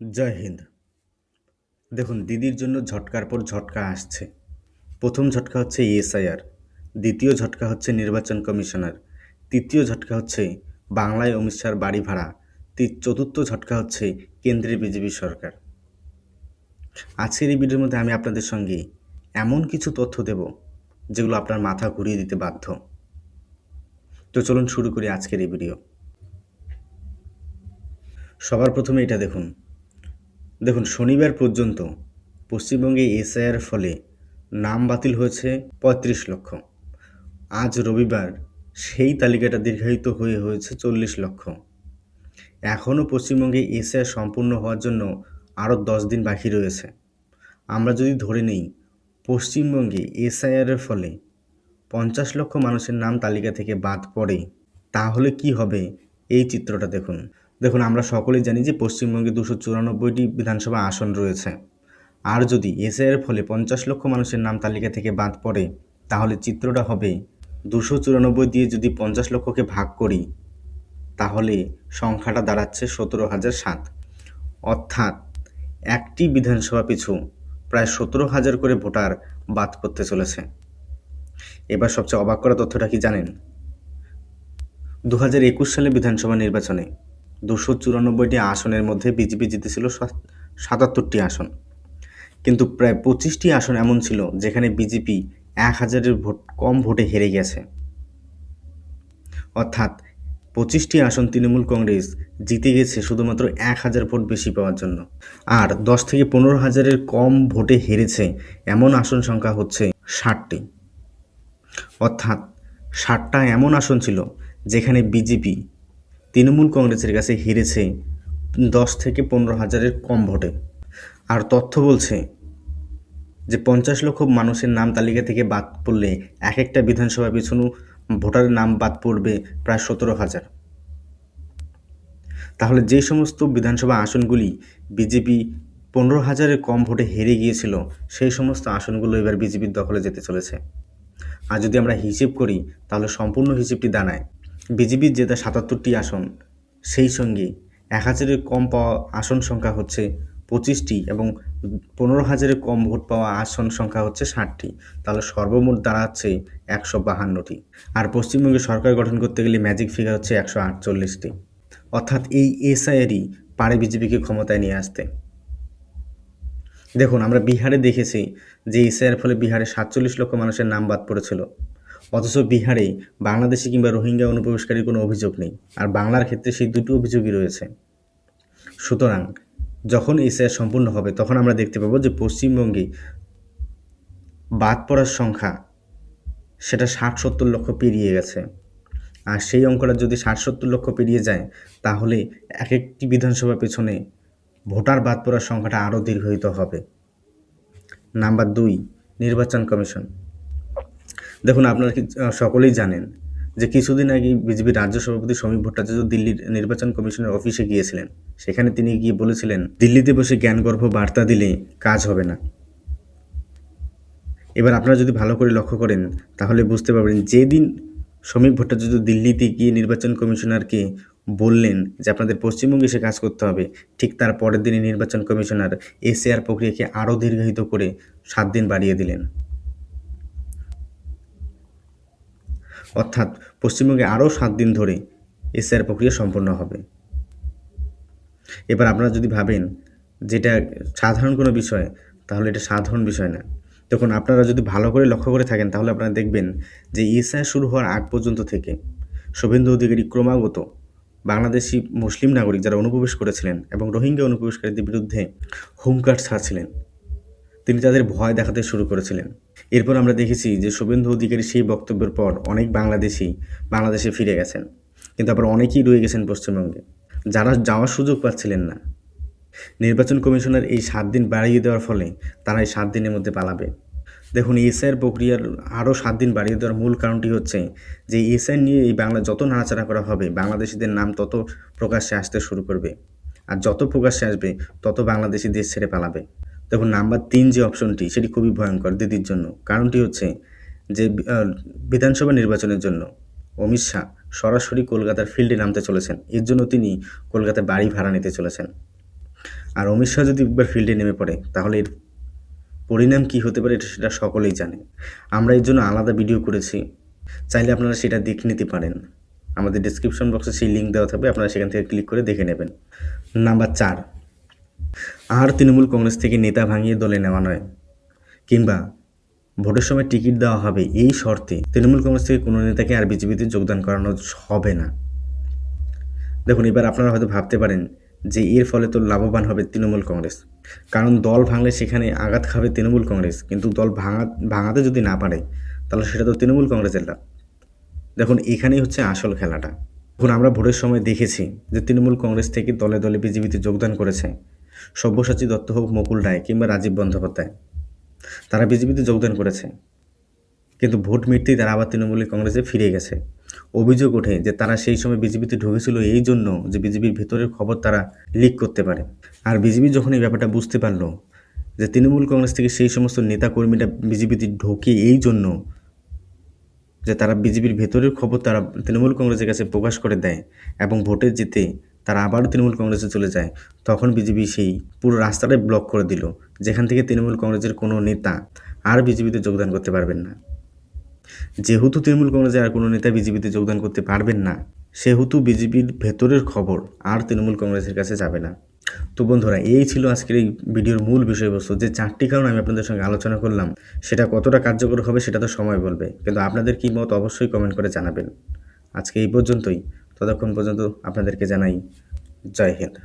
জয় হিন্দ। দেখুন, দিদির জন্য ঝটকার পর ঝটকা আসছে। প্রথম ঝটকা হচ্ছে এসআইআর দ্বিতীয় ঝটকা হচ্ছে নির্বাচন কমিশনার, তৃতীয় ঝটকা হচ্ছে বাংলায় অমিত শাহর বাড়ি ভাড়া চতুর্থ ঝটকা হচ্ছে কেন্দ্রের বিজেপি সরকার। আজকের এই ভিডিওর মধ্যে আমি আপনাদের সঙ্গে এমন কিছু তথ্য দেব, যেগুলো আপনার মাথা ঘুরিয়ে দিতে বাধ্য। তো চলুন শুরু করি আজকের এই ভিডিও। সবার প্রথমে এটা দেখুন। দেখুন, শনিবার পর্যন্ত পশ্চিমবঙ্গে এসআইআর ফলে নাম বাতিল হয়েছে পঁয়ত্রিশ লক্ষ। আজ রবিবার সেই তালিকাটা দীর্ঘায়িত হয়ে হয়েছে চল্লিশ লক্ষ। এখনও পশ্চিমবঙ্গে এসআইআর সম্পূর্ণ হওয়ার জন্য আরও দশ দিন বাকি রয়েছে। আমরা যদি ধরে নেই, পশ্চিমবঙ্গে এসআইআরের ফলে পঞ্চাশ লক্ষ মানুষের নাম তালিকা থেকে বাদ পড়ে, তাহলে কি হবে? এই চিত্রটা দেখুন। দেখুন, আমরা সকলেই জানি যে পশ্চিমবঙ্গে দুশো চুরানব্বইটি বিধানসভা আসন রয়েছে। আর যদি এসআইয়ের ফলে পঞ্চাশ লক্ষ মানুষের নাম তালিকা থেকে বাদ পড়ে, তাহলে চিত্রটা হবে দুশো চুরানব্বই দিয়ে যদি পঞ্চাশ লক্ষকে ভাগ করি, তাহলে সংখ্যাটা দাঁড়াচ্ছে সতেরো হাজার সাত। অর্থাৎ একটি বিধানসভা পিছু প্রায় সতেরো হাজার করে ভোটার বাদ পড়তে চলেছে। এবার সবচেয়ে অবাক করা তথ্যটা কি জানেন? দু হাজার একুশ সালে বিধানসভা নির্বাচনে দুশো চুরানব্বইটি আসনের মধ্যে বিজেপি জিতেছিল সাতাত্তরটি আসন। কিন্তু প্রায় পঁচিশটি আসন এমন ছিল যেখানে বিজেপি এক হাজারের ভোট, কম ভোটে হেরে গেছে। অর্থাৎ পঁচিশটি আসন তৃণমূল কংগ্রেস জিতে গেছে শুধুমাত্র এক হাজার ভোট বেশি পাওয়ার জন্য। আর দশ থেকে পনেরো হাজারের কম ভোটে হেরেছে এমন আসন সংখ্যা হচ্ছে ষাটটি। অর্থাৎ ষাটটা এমন আসন ছিল যেখানে বিজেপি তৃণমূল কংগ্রেসের কাছে হেরেছে দশ থেকে পনেরো হাজারের কম ভোটে। আর তথ্য বলছে যে পঞ্চাশ লক্ষ মানুষের নাম তালিকা থেকে বাদ পড়লে এক একটা বিধানসভা পিছনু ভোটারের নাম বাদ পড়বে প্রায় সতেরো হাজার। তাহলে যে সমস্ত বিধানসভা আসনগুলি বিজেপি পনেরো হাজারের কম ভোটে হেরে গিয়েছিল, সেই সমস্ত আসনগুলো এবার বিজেপির দখলে যেতে চলেছে। আর যদি আমরা হিসেব করি, তাহলে সম্পূর্ণ হিসেবটি দাঁড়ায়। বিজেপির জেতা সাতাত্তরটি আসন, সেই সঙ্গে এক হাজারের কম পাওয়া আসন সংখ্যা হচ্ছে পঁচিশটি এবং পনেরো হাজারের কম ভোট পাওয়া আসন সংখ্যা হচ্ছে ষাটটি। তাহলে সর্বমোট দাঁড়াচ্ছে একশো বাহান্নটি। আর পশ্চিমবঙ্গে সরকার গঠন করতে গেলে ম্যাজিক ফিগার হচ্ছে একশো আটচল্লিশটি। অর্থাৎ এই এসআইআরই পারে বিজেপিকে ক্ষমতায় নিয়ে আসতে। দেখুন, আমরা বিহারে দেখেছি যে এসআইয়ের ফলে বিহারে সাতচল্লিশ লক্ষ মানুষের নাম বাদ পড়েছিল। অথচ বিহারে বাংলাদেশি কিংবা রোহিঙ্গা অনুপ্রবেশকারীর কোনো অভিযোগ নেই। আর বাংলার ক্ষেত্রে সেই দুটি অভিযোগই রয়েছে। সুতরাং যখন এসআইআর সম্পূর্ণ হবে, তখন আমরা দেখতে পাবো যে পশ্চিমবঙ্গে বাদ পড়ার সংখ্যা সেটা ষাট সত্তর লক্ষ পেরিয়ে গেছে। আর সেই অঙ্কটা যদি ষাট সত্তর লক্ষ পেরিয়ে যায়, তাহলে এক একটি বিধানসভা পেছনে ভোটার বাদ পড়ার সংখ্যাটা আরও দীর্ঘায়িত হবে। নাম্বার দুই, নির্বাচন কমিশন। দেখুন, আপনারা সকলেই জানেন যে কিছুদিন আগে বিজেপির রাজ্য সভাপতি সমীপ ভট্টাচার্য দিল্লির নির্বাচন কমিশনের অফিসে গিয়েছিলেন। সেখানে তিনি গিয়ে বলেছিলেন, দিল্লিতে বসে জ্ঞানগর্ভ বার্তা দিলে কাজ হবে না। এবার আপনারা যদি ভালো করে লক্ষ্য করেন, তাহলে বুঝতে পারবেন, যেদিন সমীপ ভট্টাচার্য দিল্লিতে গিয়ে নির্বাচন কমিশনারকে বললেন যে আপনাদের পশ্চিমবঙ্গে এসে কাজ করতে হবে, ঠিক তার পরের দিনই নির্বাচন কমিশনার এসএআর প্রক্রিয়াকে আরও দীর্ঘায়িত করে সাত দিন বাড়িয়ে দিলেন। অর্থাৎ পশ্চিমবঙ্গে আরও সাত দিন ধরে এসআর প্রক্রিয়া সম্পন্ন হবে। এবার আপনারা যদি ভাবেন যেটা সাধারণ কোনো বিষয়, তাহলে এটা সাধারণ বিষয় না। তখন আপনারা যদি ভালো করে লক্ষ্য করে থাকেন, তাহলে আপনারা দেখবেন যে এসআই শুরু হওয়ার আগ পর্যন্ত থেকে শুভেন্দু অধিকারী ক্রমাগত বাংলাদেশি মুসলিম নাগরিক যারা অনুপ্রবেশ করেছিলেন এবং রোহিঙ্গা অনুপ্রবেশকারীদের বিরুদ্ধে হোমকার্ড ছাড়ছিলেন, তিনি তাদের ভয় দেখাতে শুরু করেছিলেন। এরপর আমরা দেখেছি যে শুভেন্দু অধিকারী সেই বক্তব্যের পর অনেক বাংলাদেশি বাংলাদেশে ফিরে গেছেন। কিন্তু আবার অনেকেই রয়ে গেছেন পশ্চিমবঙ্গে। যারা যাওয়ার সুযোগ পাচ্ছিলেন না। নির্বাচন কমিশনের এই সাত দিন বাড়িয়ে দেওয়ার ফলে তারা এই সাত দিনের মধ্যে পালাবে। দেখুন এসআইয়ের প্রক্রিয়ার আরও সাত দিন বাড়িয়ে দেওয়ার মূল কারণটি হচ্ছে যে এসআই নিয়ে এই বাংলা যত নাড়াচাড়া করা হবে, বাংলাদেশিদের নাম তত প্রকাশ্যে আসতে শুরু করবে। আর যত প্রকাশ্যে আসবে, তত বাংলাদেশি দেশ ছেড়ে পালাবে। দেখুন নাম্বার তিন যে অপশনটি সেটি খুবই ভয়ঙ্কর দিদির জন্য। কারণটি হচ্ছে যে বিধানসভা নির্বাচনের জন্য অমিত শাহ সরাসরি কলকাতার ফিল্ডে নামতে চলেছেন। এর জন্য তিনি কলকাতায় বাড়ি ভাড়া নিতে চলেছেন। আর অমিত শাহ যদি একবার ফিল্ডে নেমে পড়ে, তাহলে এর পরিণাম কী হতে পারে এটা সেটা সকলেই জানে। আমরা এর জন্য আলাদা ভিডিও করেছি। চাইলে আপনারা সেটা দেখে নিতে পারেন। আমাদের ডিসক্রিপশন বক্সে সেই লিঙ্ক দেওয়া থাকবে, আপনারা সেখান থেকে ক্লিক করে দেখে নেবেন। নাম্বার চার। আর তৃণমূল কংগ্রেস থেকে নেতা ভাঙিয়ে দলে নেওয়া নয়। কিংবা ভোটের সময় টিকিট দেওয়া হবে এই শর্তে তৃণমূল কংগ্রেস থেকে কোনো নেতাকে আর বিজেপিতে যোগদান করানো হবে না। দেখুন, এবার আপনারা হয়তো ভাবতে পারেন যে এর ফলে তো লাভবান হবে তৃণমূল কংগ্রেস। কারণ দল ভাঙলে সেখানে আঘাত খাবে তৃণমূল কংগ্রেস, কিন্তু দল ভাঙা, ভাঙাতে যদি না পারে, তাহলে সেটা তো তৃণমূল কংগ্রেসের লাভ। দেখুন, এখানেই হচ্ছে আসল খেলাটা। এখন আমরা ভোটের সময় দেখেছি যে তৃণমূল কংগ্রেস থেকে দলে দলে বিজেপিতে যোগদান করেছে। সব্যসাচী দত্ত হোক, মুকুল রায় কিংবা রাজীব বন্দ্যোপাধ্যায়, তারা বিজেপিতে যোগদান করেছে। কিন্তু ভোট মিটতেই তারা আবার তৃণমূল কংগ্রেসে ফিরে গেছে। অভিযোগ ওঠে যে তারা সেই সময় বিজেপিতে ঢুকেছিল এই জন্য যে বিজেপির ভেতরের খবর তারা লিক করতে পারে। আর বিজেপি যখন এই ব্যাপারটা বুঝতে পারল যে তৃণমূল কংগ্রেস থেকে সেই সমস্ত নেতাকর্মীরা বিজেপিতে ঢোকে এই জন্য যে তারা বিজেপির ভেতরের খবর তারা তৃণমূল কংগ্রেসের কাছে প্রকাশ করে দেয় এবং ভোটে জিতে তারা আবারও তৃণমূল কংগ্রেসে চলে যায়। তখন বিজেপি সেই পুরো রাস্তাটাই ব্লক করে দিল। যেখান থেকে তৃণমূল কংগ্রেসের কোনো নেতা আর বিজেপিতে যোগদান করতে পারবেন না। যেহেতু তৃণমূল কংগ্রেসের আর কোনো নেতা বিজেপিতে যোগদান করতে পারবেন না, সেহেতু বিজেপির ভেতরের খবর আর তৃণমূল কংগ্রেসের কাছে যাবে না। তো বন্ধুরা, এই ছিল আজকের এই ভিডিওর মূল বিষয়বস্তু। যে চারটি কারণ আমি আপনাদের সঙ্গে আলোচনা করলাম, সেটা কতটা কার্যকর হবে সেটা তো সময় বলবে। কিন্তু আপনাদের কী মত অবশ্যই কমেন্ট করে জানাবেন। আজকে এই পর্যন্তই। ততক্ষণ পর্যন্ত আপনাদেরকে জানাই জয় হিন্দ।